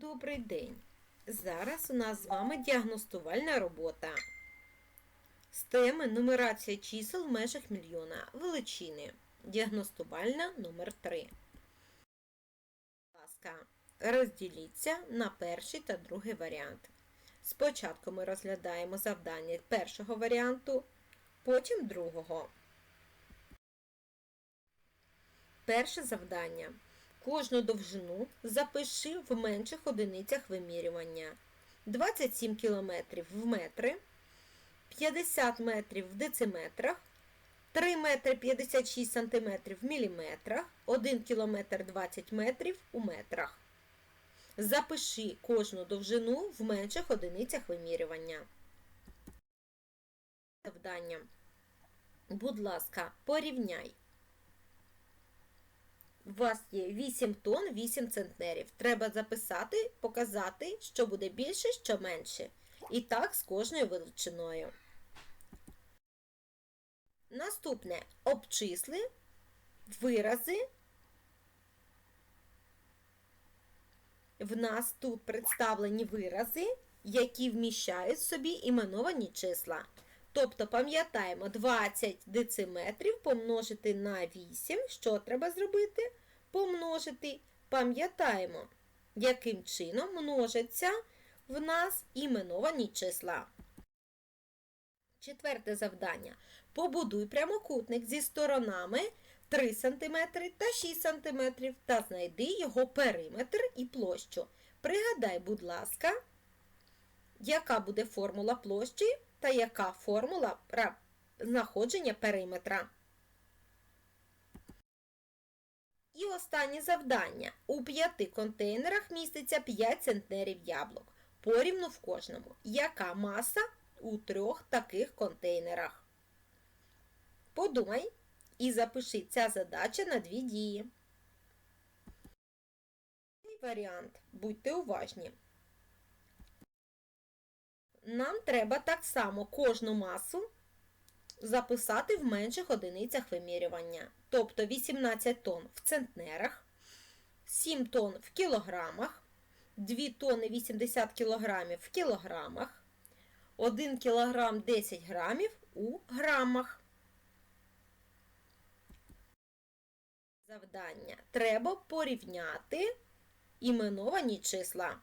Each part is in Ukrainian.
Добрий день! Зараз у нас з вами діагностувальна робота з теми нумерація чисел в межах мільйона величини. Діагностувальна номер 3 Будь ласка, розділіться на перший та другий варіант. Спочатку ми розглядаємо завдання першого варіанту, потім другого. Перше завдання. Кожну довжину запиши в менших одиницях вимірювання. 27 км в метри, 50 метрів в дециметрах, 3 метри 56 см в міліметрах, 1 км 20 метрів у метрах. Запиши кожну довжину в менших одиницях вимірювання. Завдання. Будь ласка, порівняй. У вас є 8 тонн 8 центнерів. Треба записати, показати, що буде більше, що менше. І так з кожною величиною. Наступне обчисли вирази. В нас тут представлені вирази, які вміщають в собі іменовані числа. Тобто, пам'ятаємо, 20 дециметрів помножити на 8. Що треба зробити? Помножити. Пам'ятаємо, яким чином множаться в нас іменовані числа. Четверте завдання. Побудуй прямокутник зі сторонами 3 см та 6 см та знайди його периметр і площу. Пригадай, будь ласка, яка буде формула площі та яка формула знаходження периметра. І останнє завдання. У п'яти контейнерах міститься 5 центнерів яблук. Порівну в кожному. Яка маса у трьох таких контейнерах? Подумай і запиши ця задача на дві дії. Варіант. Будьте уважні. Нам треба так само кожну масу записати в менших одиницях вимірювання. Тобто 18 тонн в центнерах, 7 тонн в кілограмах, 2 тонни 80 кілограмів в кілограмах, 1 кілограм 10 грамів у грамах. Завдання. Треба порівняти іменовані числа.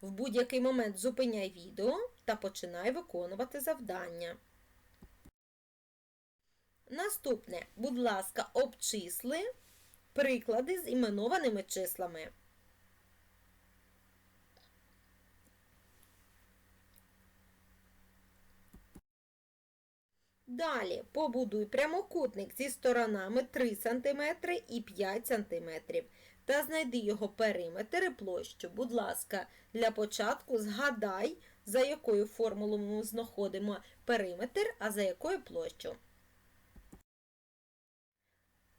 В будь-який момент зупиняй відео та починай виконувати завдання. Наступне, будь ласка, обчисли приклади з іменованими числами. Далі побудуй прямокутник зі сторонами 3 см і 5 см та знайди його периметр і площу. Будь ласка, для початку згадай, за якою формулою ми знаходимо периметр, а за якою площу.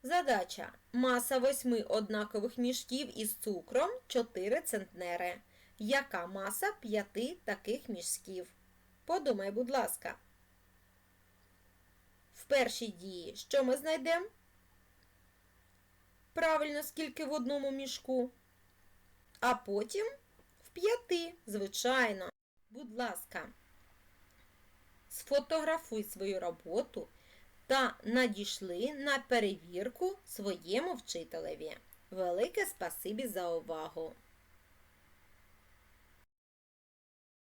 Задача. Маса восьми однакових мішків із цукром 4 центнери. Яка маса п'яти таких мішків? Подумай, будь ласка. В першій дії що ми знайдемо? Правильно, скільки в одному мішку. А потім в п'яти, звичайно. Будь ласка, сфотографуй свою роботу та надійшли на перевірку своєму вчителеві. Велике спасибі за увагу!